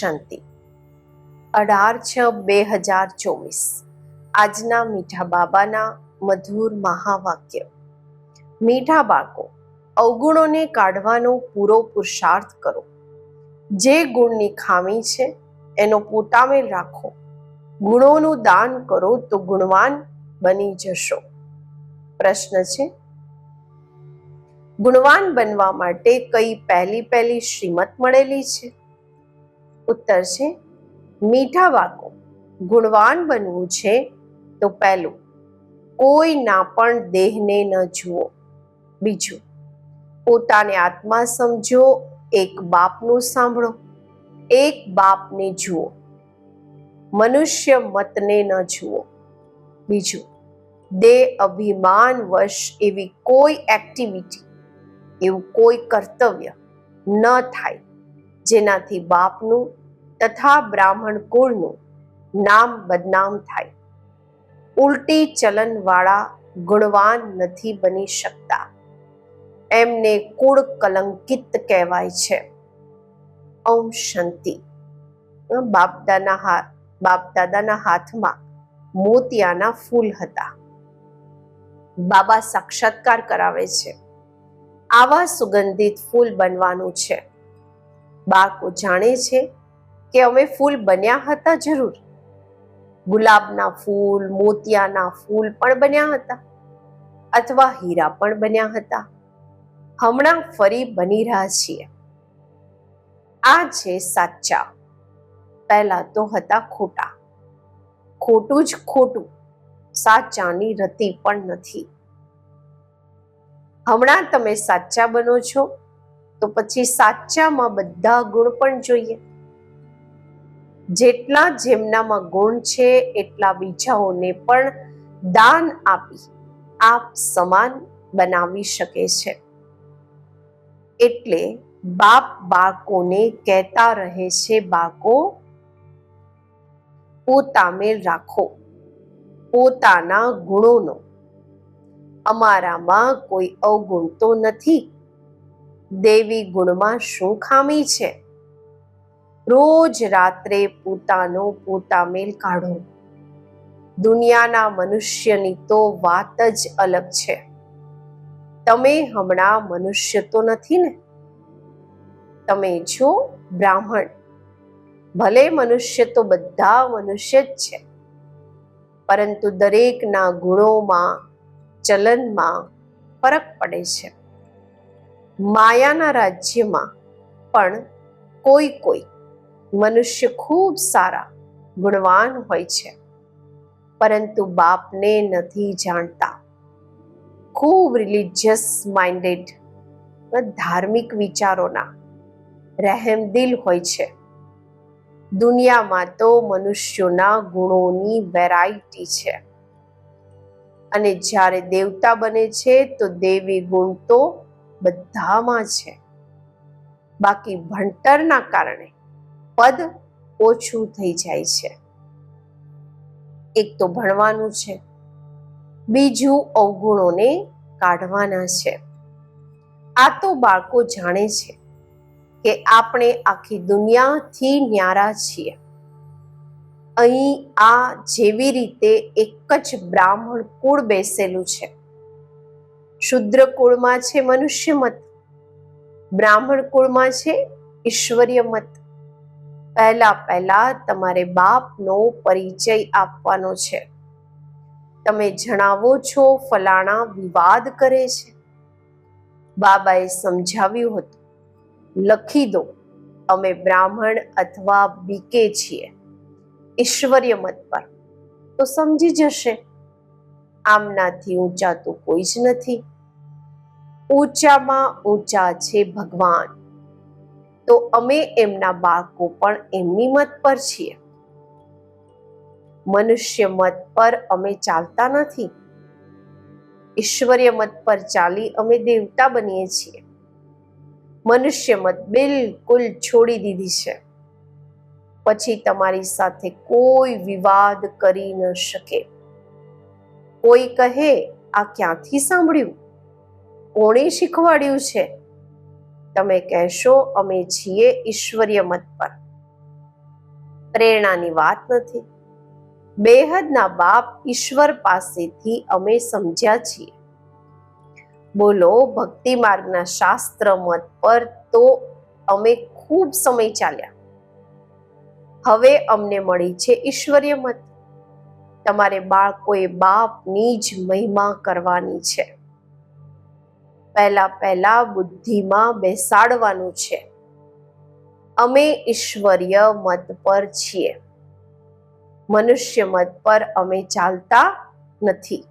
શાંતિ. અઢાર છ બે હજાર ચોવીસ. આજના મીઠા બાબાના મધુર મહાવાક્ય. મીઠા બાળકો, અવગુણોને કાઢવાનો પૂરો પુરુષાર્થ કરો. જે ગુણની ખામી છે, એનો પોતામેલ રાખો. ગુણોનું દાન કરો તો ગુણવાન બની જશો. પ્રશ્ન છે, ગુણવાન બનવા માટે કઈ પહેલી પહેલી શ્રીમત મળેલી છે? ઉત્તર છે, મીઠા બાળકો ગુણવાન બનવું છે, તો પહેલું, કોઈ ના પણ દેહને ન જુઓ. બીજું, પોતાને આત્મા સમજો, એક બાપનું સાંભળો, એક બાપને જુઓ. મનુષ્ય મતને ન જુઓ. બીજું દેહ અભિમાન વશ એવી કોઈ એક્ટિવિટી એવું કોઈ કર્તવ્ય ન થાય. જેનાથી બાપનું તથા બ્રાહ્મણ કુળનું નામ બદનામ થાય. ઉલટી ચલનવાળા ગુણવાન નથી બની શકતા. એમને કુળ કલંકિત કહેવાય છે. ઓમ શાંતિ. બાપદાના હાથ બાપદાદાના હાથમાં મોતિયાના ફૂલ હતા. બાબા સાક્ષાત્કાર કરાવે છે. આવા સુગંધિત ફૂલ બનવાનું છે. બાળકો જાણે છે કે અમે ફૂલ બન્યા હતા જરૂર. ગુલાબના ફૂલ, મોતિયાના ફૂલ પણ બન્યા હતા અથવા હીરા પણ બન્યા હતા. હમણાં ફરી બની રહ્યા છીએ. આ છે સાચા. પહેલા તો હતા ખોટા. ખોટું જ ખોટું. સાચાની રતી પણ નથી. હમણાં તમે સાચા બનો છો. તો પછી સાચામાં બધા ગુણ પણ જોઈએ. જેટલા જેમનામાં ગુણ છે, એટલા બીજાઓને પણ દાન આપી આપ સમાન બનાવી શકે છે. એટલે બાપ બાળકોને કહેતા રહે છે બાળકો પોતામે રાખો, પોતાના ગુણોનો. અમારામાં કોઈ અવગુણ તો નથી. દેવી ગુણમાં શું ખામી છે? રોજ રાત્રે પોતાનો પોતા મેલ કાઢો. દુનિયાના મનુષ્યની તો વાત જ અલગ છે. તમે હમણાં મનુષ્ય તો નથી ને? તમે છો બ્રાહ્મણ. ભલે મનુષ્ય તો બધા મનુષ્ય જ છે. પરંતુ દરેકના ગુણોમાં, ચલનમાં ફરક પડે છે. માયાના રાજ્યમાં પણ કોઈ કોઈ મનુષ્ય ખૂબ સારા, ગુણવાન હોય છે. પરંતુ બાપને નથી જાણતા. ખૂબ રિલિજિયસ માઇન્ડેડ ધાર્મિક વિચારોના રહેમદિલ હોય છે. દુનિયામાં તો મનુષ્યોના ગુણોની વેરાયટી છે. અને જ્યારે દેવતા બને છે તો દેવી ગુણ તો બધામાં છે. બાકી ભણતરના કારણે પદ ઓછું થઈ જાય છે. એક તો ભણવાનું છે. બીજું અવગુણોને કાઢવાના છે. આ તો બાળકો જાણે છે કે આપણે આખી દુનિયાથી ન્યારા છીએ. અહીં આ જેવી રીતે એક જ બ્રાહ્મણ કુળ બેસેલું છે. શુદ્ર કુળમાં છે મનુષ્ય મત. બ્રાહ્મણ કુળમાં છે ઈશ્વરીય મત. પહેલા પહેલા તમારે બાપનો પરિચય આપવાનો છે. તમે જણાવો છો ફલાણા વિવાદ કરે છે. બાબાએ સમજાવ્યું હતું. લખી દો, અમે બ્રાહ્મણ અથવા બીકે છીએ. ઈશ્વર્ય મત પર. તો સમજી જશે. આમનાથી ઊંચા તો કોઈ જ નથી. ઊંચામાં ઊંચા છે ભગવાન. તો અમે એમના બાળકો પણ એમની મત પર છીએ. મનુષ્ય મત પર અમે ચાલતા નથી. ઈશ્વર્ય મત પર ચાલી અમે દેવતા બનીએ છીએ. મનુષ્ય મત બિલકુલ છોડી દીધી છે. પછી તમારી સાથે કોઈ વિવાદ કરી ન શકે. કોઈ કહે, આ ક્યાંથી સાંભળ્યું? કોણે શીખવાડ્યું છે? તમે કહેશો, અમે છીએ ઈશ્વરીય મત પર. પ્રેરણાની વાત નથી. બેહદના બાપ ઈશ્વર પાસેથી અમે સમજ્યા છીએ. બોલો, ભક્તિ માર્ગના શાસ્ત્ર મત પર તો અમે ખૂબ સમય ચાલ્યા. હવે અમને મળી છે ઈશ્વરીય મત. તમારે બાળકોએ બાપની જ મહિમા કરવાની છે. પહેલા પહેલાં બુદ્ધિમાં બેસાડવાનું છે. અમે ઈશ્વરીય મત પર છીએ. મનુષ્ય મત પર અમે ચાલતા નથી.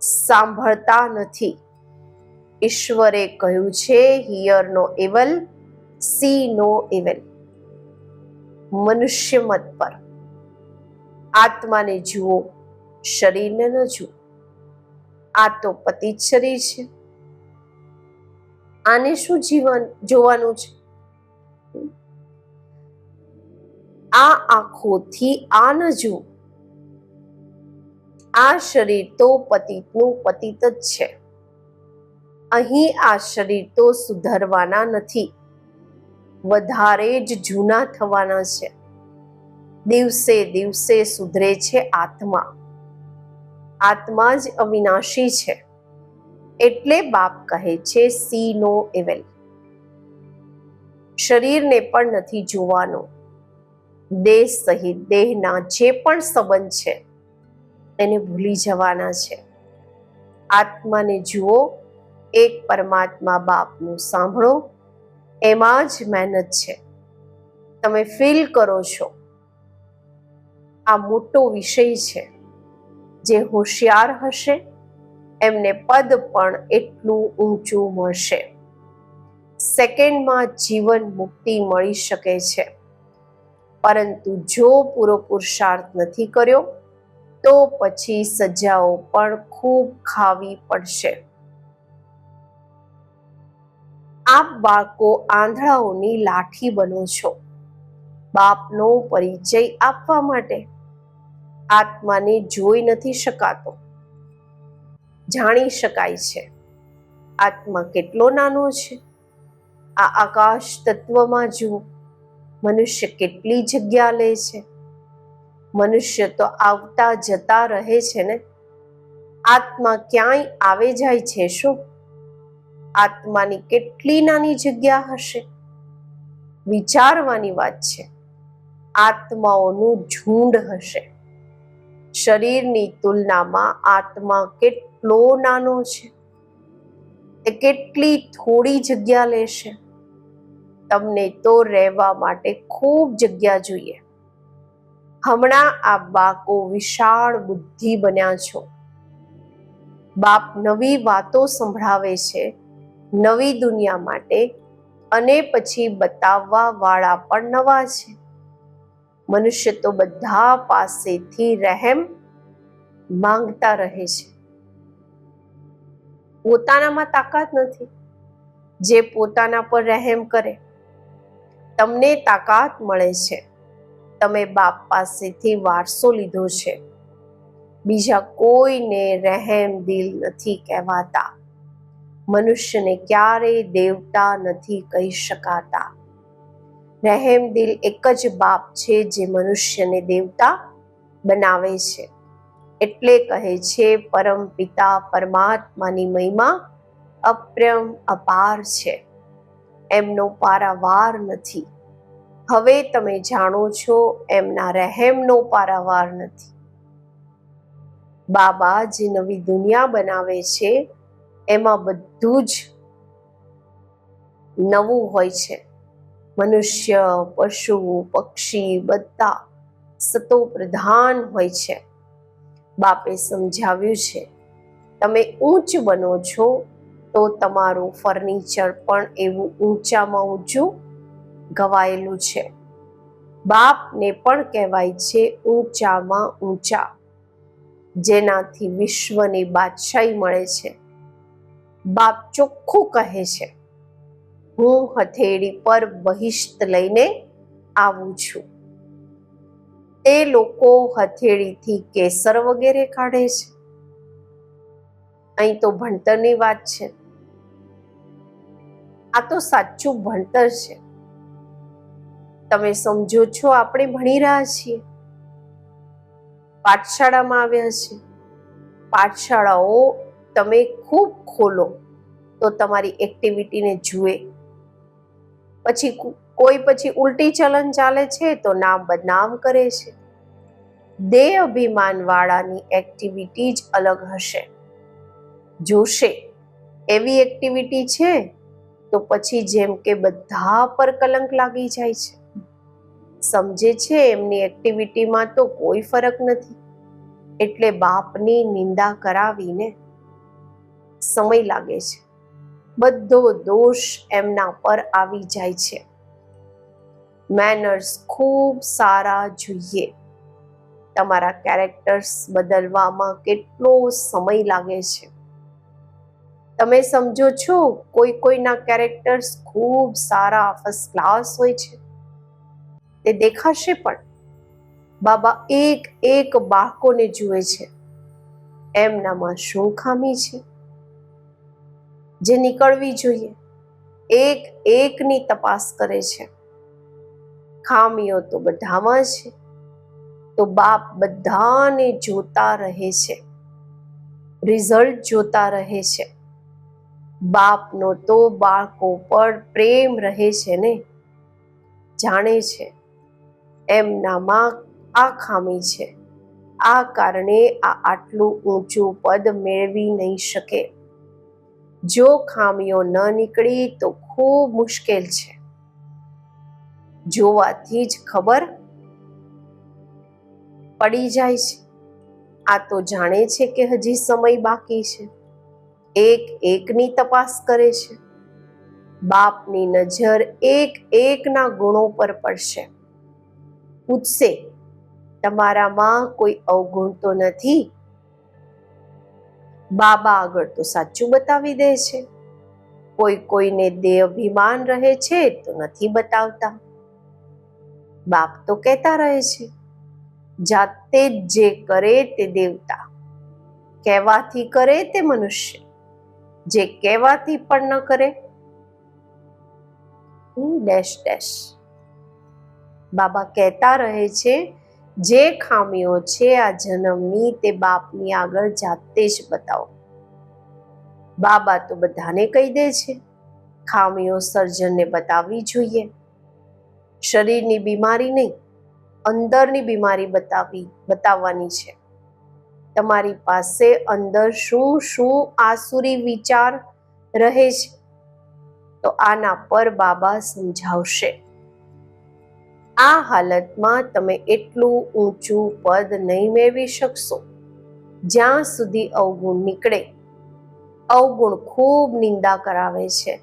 સાંભળતા નથી. ઈશ્વરે કહ્યું છે hear no evil see no evil મનુષ્ય મત પર. આત્માને જુઓ, શરીરને ન જુઓ. આ તો પતિત શરીર છે. આને શું જીવન જોવાનું છે? આ આંખોથી આ ન જો આ શરીર તો પતિતનું પતિત જ છે. અહીં આ શરીર તો સુધરવાના નથી. વધારે જ જૂના થવાના છે. દિવસે દિવસે સુધરે છે આત્મા. આત્મા જ અવિનાશી છે. એટલે બાપ કહે છે સી નો એવેલ શરીરને પણ નથી જોવાનો. દેહ સહિત, દેહના જે પણ સંબંધ છે, તેને ભૂલી જવાના છે. આત્માને જુઓ, એક પરમાત્મા બાપનું સાંભળો, એમાં જ મહેનત છે. તમે ફીલ કરો છો. આ મોટો વિષય છે, જે હોશિયાર હશે એમને પદ પણ એટલું ઊંચું મળશે. સેકન્ડમાં જીવન મુક્તિ મળી શકે છે. પરંતુ જો પૂરો પુરુષાર્થ નથી કર્યો, તો પછી સજાઓ પણ ખૂબ ખાવી પડશે. આપ બાળકો આંધળાઓની લાઠી બનો છો. બાપનો પરિચય આપવા માટે. આત્માને જોઈ નથી શકાતો. જાણી શકાય છે. આત્મા કેટલો નાનો છે? આ આકાશ તત્વમાં જુઓ. મનુષ્ય કેટલી જગ્યા લે છે? મનુષ્ય તો આવતા જતા રહે છે ને? આત્મા ક્યાંય આવે જાય છે શું? આત્માની કેટલી નાની જગ્યા હશે? વિચારવાની વાત છે. આત્માઓનું ઝુંડ હશે. શરીરની તુલનામાં આત્મા કેટલો નાનો છે. તે કેટલી થોડી જગ્યા લેશે. તમને તો રહેવા માટે ખૂબ જગ્યા જોઈએ. હમણાં આ બાકો વિશાળ બુદ્ધિ બન્યા છો. બાપ નવી વાતો સંભળાવે છે, નવી દુનિયા માટે અને પછી બતાવવા વાળા પણ નવા છે. મનુષ્ય તો બધા પાસેથી રહેમ માંગતા રહે છે. પોતાનામાં તાકાત નથી. જે પોતાના પર રહેમ કરે, તમને તાકાત મળે છે. તમે બાપ પાસેથી વારસો લીધો છે. બીજા કોઈને રહેમ દિલ નથી કહેવાતા. મનુષ્યને ક્યારેય દેવતા નથી કહી શકાતા. રહેમ દિલ એક જ બાપ છે જે મનુષ્યને દેવતા બનાવે છે. એટલે કહે છે, પરમ પિતા પરમાત્માની મહિમા અપ્રમ અપાર છે. એમનો પારાવાર નથી. હવે તમે જાણો છો, એમના રહેમનો પારાવાર નથી. બાબા જે નવી દુનિયા બનાવે છે, એમાં બધું જ નવું હોય છે. મનુષ્ય, પશુ, પક્ષી બધા સતો પ્રધાન હોય છે. બાપે સમજાવ્યું છે. તમે ઊંચ બનો છો, તો તમારું ફર્નિચર પણ એવું ઊંચામાં ઊંચું ગવાયેલું છે. બાપને પણ કહેવાય છે ઊંચામાં ઊંચા, જેનાથી વિશ્વની બાદશાહી મળે છે. બાપ ચોખ્ખું કહે છે, હું હથેળી પર બહિષ્ત લઈને આવું છું. તે લોકો હથેળીથી કેસર વગેરે કાઢે છે. અહીં તો ભણતરની વાત છે. આ તો સાચું ભણતર છે. તમે સમજો છો આપણે ભણી રહ્યા છીએ. પાઠશાળામાં આવ્યા છે. પાઠશાળાઓ તમે ખૂબ ખોલો તો તમારી એક્ટિવિટીને જુએ. પછી કોઈ પછી ઉલટી ચલન ચાલે છે તો નામ બદનામ કરે છે. દેહ અભિમાન વાળાની એક્ટિવિટી જ અલગ હશે. જોશે, એવી એક્ટિવિટી છે તો પછી જેમ કે બધા પર કલંક લાગી જાય છે. સમજે છે એમની એક્ટિવિટીમાં તો કોઈ ફરક નથી. એટલે બાપની નિંદા કરાવીને સમય લાગે છે. બધો દોષ એમના પર આવી જાય છે. મેનર્સ ખૂબ સારા જોઈએ. તમારા કેરેક્ટર્સ બદલવામાં કેટલો સમય લાગે છે. તમે સમજો છો, કોઈ કોઈના કેરેક્ટર્સ ખૂબ સારા ફર્સ્ટ ક્લાસ હોય છે. તે દેખાશે પણ. બાબા એક એક બાળકોને જુએ છે. એમનામાં શું ખામી છે? જે નીકળવી જોઈએ. એક એકની તપાસ કરે છે. ખામીઓ તો બધામાં છે. તો બાપ બધાને જોતા રહે છે. રિઝલ્ટ જોતા રહે છે. બાપનો તો બાળકો પર પ્રેમ રહે છે ને? જાણે છે. એમનામાં આ ખામી છે. આ કારણે આ આટલું ઊંચું પદ મેળવી નહીં શકે. જો ખામીઓ ન નીકળી તો ખૂબ મુશ્કેલ છે. જોવાથી જ ખબર પડી જાય છે. આ તો જાણે છે કે હજી સમય બાકી છે. એક એકની તપાસ કરે છે. બાપની નજર એક એકના ગુણો પર પડશે. પૂછશે, તમારામાં કોઈ અવગુણ તો નથી? બાબા આગળ તો સાચું બતાવી દે છે. કોઈ કોઈને દેહ અભિમાન રહે છે તો નથી બતાવતા. બાપ તો કહેતા રહે છે, જાતે જ જે કરે તે દેવતા. કહેવાથી કરે તે મનુષ્ય, જે કહેવાથી પણ ન કરે ડેશ ડેશ. બાબા કહેતા રહે છે, જે ખામીઓ છે આ જન્મની તે બાપની આગળ જાતે જ બતાવો. બાબા તો બધાને કહી દે છે, ખામીઓ સર્જનને બતાવવી જોઈએ. શરીરની બીમારી નહીં, અંદરની બીમારી બતાવી, બતાવવાની છે. તમારી પાસે અંદર શું શું આસુરી વિચાર રહે છે, તો આના પર બાબા સમજાવશે. આ હાલતમાં તમે એટલું ઊંચું પદ નહીં મેળવી શકશો. જ્યાં સુધી અવગુણ નીકળે. અવગુણ ખૂબ નિંદા કરાવે છે.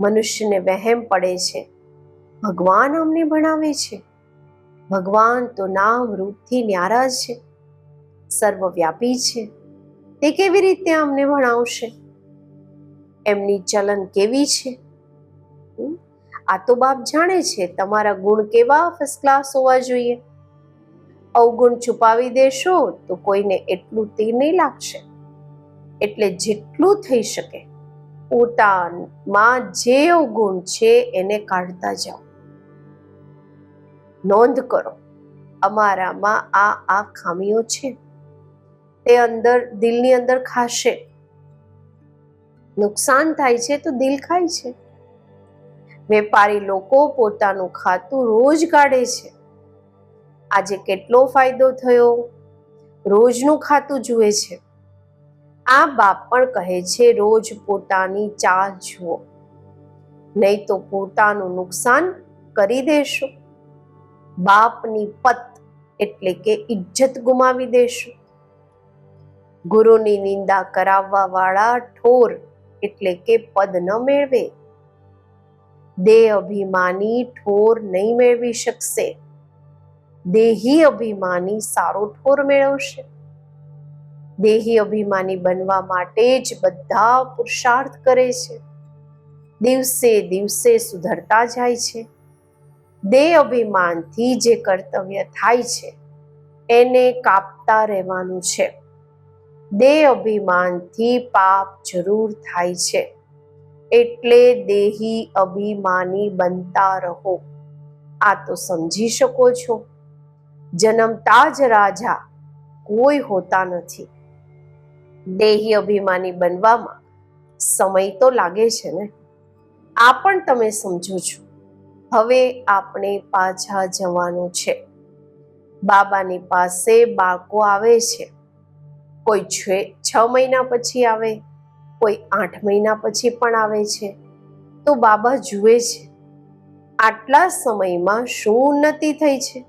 મનુષ્યને વહેમ પડે છે. ભગવાન અમને ભણાવે છે. ભગવાન તો નામ રૂપથી ન્યારા છે. સર્વવ્યાપી છે. તે કેવી રીતે અમને ભણાવશે? એમની ચલન કેવી છે? આ તો બાપ જાણે છે, તમારા ગુણ કેવા ફર્સ્ટ ક્લાસ હોવા જોઈએ. અવગુણ છુપાવી દેશો તો કોઈને એટલું તીર નહીં લાગશે. એટલે જેટલું થઈ શકે, પોતામાં જે અવગુણ છે એને કાઢતા જાઓ. નોંધ કરો, અમારામાં આ આ ખામીઓ છે. તે અંદર દિલની અંદર ખાશે. નુકસાન થાય છે તો દિલ ખાય છે. વેપારી લોકો પોતાનું ખાતું રોજ કાઢે છે. આજે કેટલો ફાયદો થયો? રોજનું ખાતું જુએ છે. આ બાપ પણ કહે છે, રોજ પોતાની ચાલ જુઓ. નહીં તો પોતાનું નુકસાન કરી દેશો. બાપની પત એટલે કે ઇજ્જત ગુમાવી દેશું. ગુરુની નિંદા કરાવવા વાળા ઠોર એટલે કે પદ ન મેળવે. દેહ અભિમાની ઠોર નહીં મેળવી શકશે. દેહી અભિમાની સારો ઠોર મેળવશે. દેહી અભિમાની બનવા માટે જ બધા પુરુષાર્થ કરે છે. દિવસે દિવસે સુધરતા જાય છે. દેહ અભિમાનથી જે કર્તવ્ય થાય છે, એને કાપતા રહેવાનું છે. દેહ અભિમાનથી પાપ જરૂર થાય છે. એટલે દેહી અભિમાની બનતા રહો. આ તો સમજી શકો છો. જન્મતા જ રાજા કોઈ હોતા નથી. દેહી અભિમાની બનવામાં સમય તો લાગે છે ને? આ પણ તમે સમજો છો. હવે આપણે પાછા જવાનું છે. બાબાની પાસે બાળકો આવે છે. કોઈ છે છ મહિના પછી આવે, કોઈ આઠ મહિના પછી પણ આવે છે. તો બાબા જુએ છે, આટલા સમયમાં શું ઉન્નતિ થઈ છે?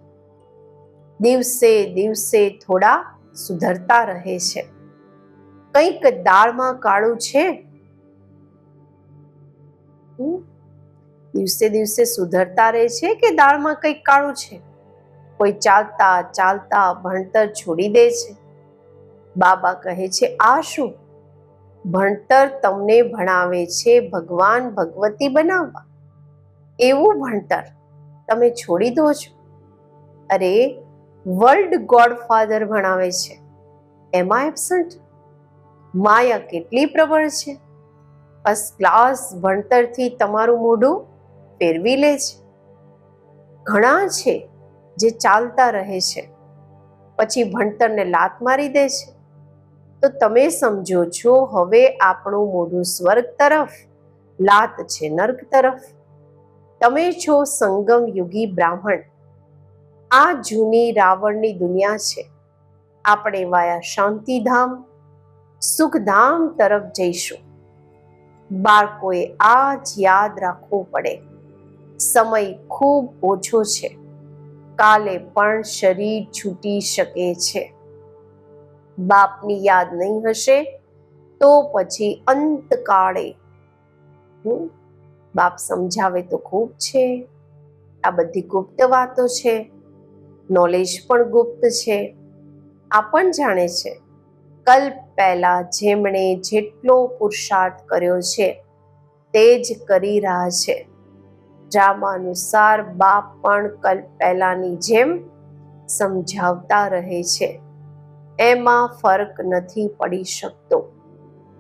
દિવસે દિવસે થોડા સુધરતા રહે છે. કંઈક દાળમાં કાળું છે? હમ? દિવસે દિવસે સુધરતા રહે છે કે દાળમાં કંઈક કાળું છે? કોઈ ચાલતા ચાલતા ભણતર છોડી દે છે? બાબા કહે છે, આ શું? ભણતર તમને ભણાવે છે ભગવાન ભગવતી બનાવવા. એવું ભણતર તમે છોડી દો છો. અરે, વર્લ્ડ ગોડ ફાધર ભણાવે છે. એમાં એબસન્ટ? માયા કેટલી પ્રબળ છે? ફર્સ્ટ ક્લાસ ભણતરથી તમારું મોઢું ફેરવી લે છે? ઘણા છે જે ચાલતા રહે છે, પછી ભણતરને લાત મારી દે છે. તો તમે સમજો છો, હવે આપણું મોઢું સ્વર્ગ તરફ, લાત છે નર્ક તરફ. તમે છો સંગમ યુગી બ્રાહ્મણ. આ જૂની રાવણની દુનિયા છે. આપણે વાયા શાંતિધામ, સુખધામ તરફ જઈશું. બાળકોએ આ જ યાદ રાખવું પડે. સમય ખૂબ ઓછો છે. કાલે પણ શરીર છૂટી શકે છે. બાપની યાદ નહીં હશે તો પછી અંતકાળે બાપ સમજાવે તો ખૂબ છે. આ બધી ગુપ્ત વાતો છે. નોલેજ પણ ગુપ્ત છે. આ પણ જાણે છે. કલ્પ પહેલા જેમણે જેટલો પુરુષાર્થ કર્યો છે, તે જ કરી રહ્યા છે. ડ્રામા અનુસાર બાપ પણ કલ્પ પહેલાની જેમ સમજાવતા રહે છે. એમાં ફરક નથી પડી શકતો.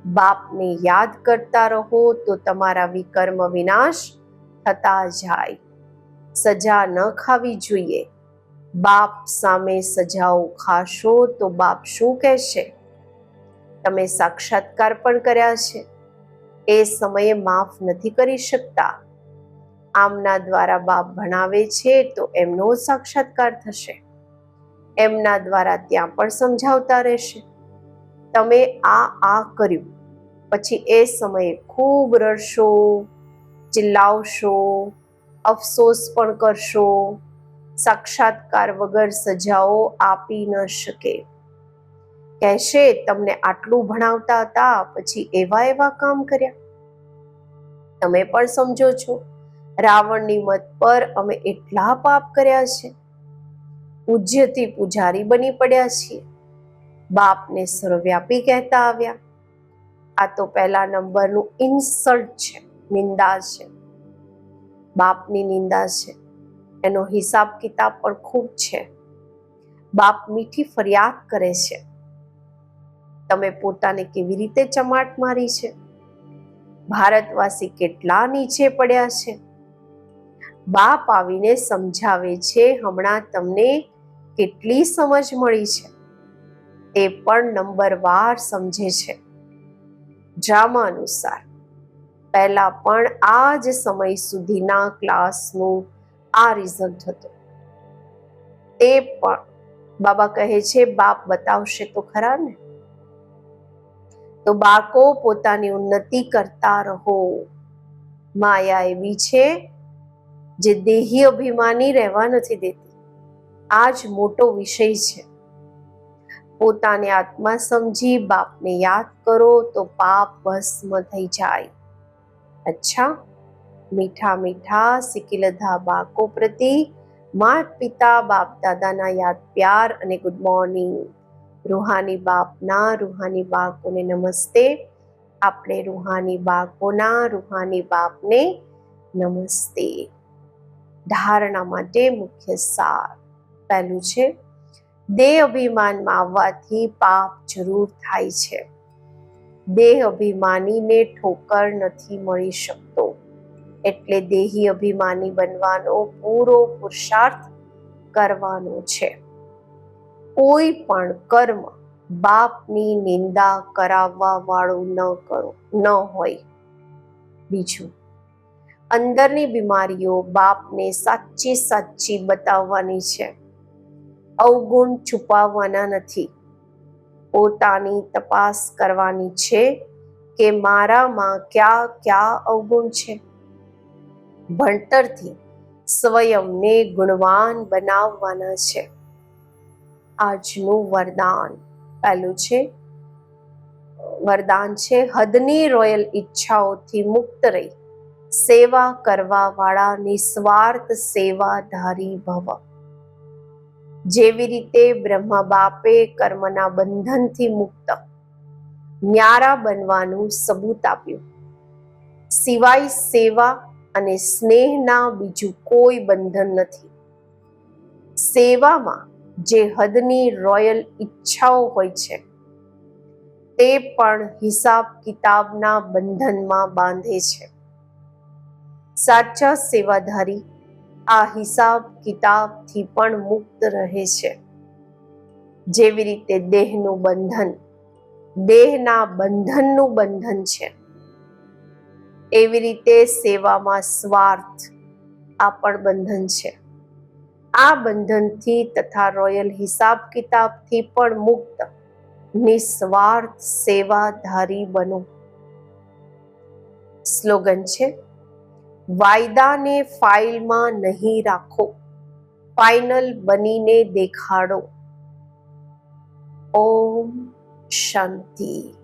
બાપને યાદ કરતા રહો તો તમારા વિકર્મ વિનાશ થતા જાય. સજા ન ખાવી જોઈએ. બાપ સામે સજાઓ ખાશો તો બાપ શું કહેશે? તમે સાક્ષાત્કાર પણ કર્યા છે. એ સમયે માફ નથી કરી શકતા. આમના દ્વારા બાપ ભણાવે છે, તો એમનો સાક્ષાત્કાર થશે. એમના દ્વારા ત્યાં પણ સમજાવતા રહેશે. તમે આ આ કર્યું. પછી એ સમયે ખૂબ રડશો, ચિલ્લાવશો, અફસોસ પણ કરશો. સાક્ષાત્કાર વગર સજાઓ આપી ન શકે. કહેશે, તમને આટલું ભણાવતા હતા, પછી એવા એવા કામ કર્યા. તમે પણ સમજો છો. રાવણની મત પર અમે એટલા પાપ કર્યા છે. પૂજ્યથી પૂજારી બની પડ્યા છીએ. બાપને સર્વવ્યાપી કહેતા આવ્યા. આ તો પહેલા નંબરનું ઇન્સલ્ટ છે, નિંદા છે. બાપની નિંદા છે. એનો હિસાબ કિતાબ પણ ખૂબ છે. બાપ મીઠી ફરિયાદ કરે છે. તમે પોતાને કેવી રીતે ચમાટ મારી છે? ભારતવાસી કેટલા નીચે પડ્યા છે? બાપ આવીને સમજાવે છે, હમણાં તમને કેટલી સમજ મળી છે. તે પણ નંબર વાર સમજે છે. ડ્રામા અનુસાર, પહેલા પણ આ જ સમય સુધીના ક્લાસનું આ રિઝલ્ટ હતું. તે પણ, બાબા કહે છે, બાપ બતાવશે તો ખરા ને? તો બાળકો પોતાની ઉન્નતિ કરતા રહો. માયા એવી છે જે દેહી અભિમાની રહેવા નથી દેતી. આ જ મોટો વિષય છે. પોતાને આત્મા સમજી બાપને યાદ કરો તો પાપ ભસ્મ થઈ જાય. અચ્છા, મીઠા મીઠા સિકિલધા બાળકો પ્રતિ માત પિતા, બાપ દાદાના યાદ પ્યાર અને ગુડ મોર્નિંગ રૂહાની બાપના રૂહાની બાળકોને નમસ્તે. આપણે રૂહાની બાળકોના રૂહાની બાપને નમસ્તે. ધારણા માટે મુખ્ય સાર પહેલું છે. દેહ અભિમાનમાં આવવાથી પાપ જરૂર થાય છે. દેહ અભિમાનીને ઠોકર નથી મળી શકતો. એટલે દેહી અભિમાની બનવાનો પૂરો પુરુષાર્થ કરવાનો છે. કોઈ પણ કર્મ બાપની નિંદા કરાવવા વાળું ન કરો, ન હોય. બીજું અંદરની બીમારીઓ બાપને સાચી સાચી બતાવવાની છે. અવગુણ છુપાવવાના નથી. પોતાની તપાસ કરવાની છે કે મારામાં ક્યાં ક્યાં અવગુણ છે. ભણતરથી સ્વયંને ગુણવાન બનાવવાના છે. આજનું વરદાન પહેલું છે. વરદાન છે હદની રોયલ ઈચ્છાઓથી મુક્ત રહી. સેવા કરવા વાળા નિસ્વાર્થ સેવાધારી ભવ. જેવી રીતે બ્રહ્મા બાપે કર્મના બંધનથી મુક્ત, ન્યારા બનવાનું સબૂત આપ્યું. સિવાય સેવા અને સ્નેહના બીજું કોઈ બંધન નથી. સેવામાં જે હદની રોયલ ઈચ્છાઓ હોય છે, તે પણ હિસાબ કિતાબના બંધનમાં બાંધે છે. સાચા સેવાધારી, આ હિસાબ કિતાબથી પણ મુક્ત રહે છે. જેવી રીતે દેહનું બંધન, દેહના બંધનનું બંધન છે. એવી રીતે સેવામાં સ્વાર્થ, આ પણ બંધન છે. આ બંધનથી તથા રોયલ હિસાબ કિતાબથી પણ મુક્ત, નિસ્વાર્થ સેવાધારી બનો. સ્લોગન છે વાયદાને ફાઇલમાં નહીં રાખો. ફાઇનલ બનીને દેખાડો. ઓમ શાંતિ.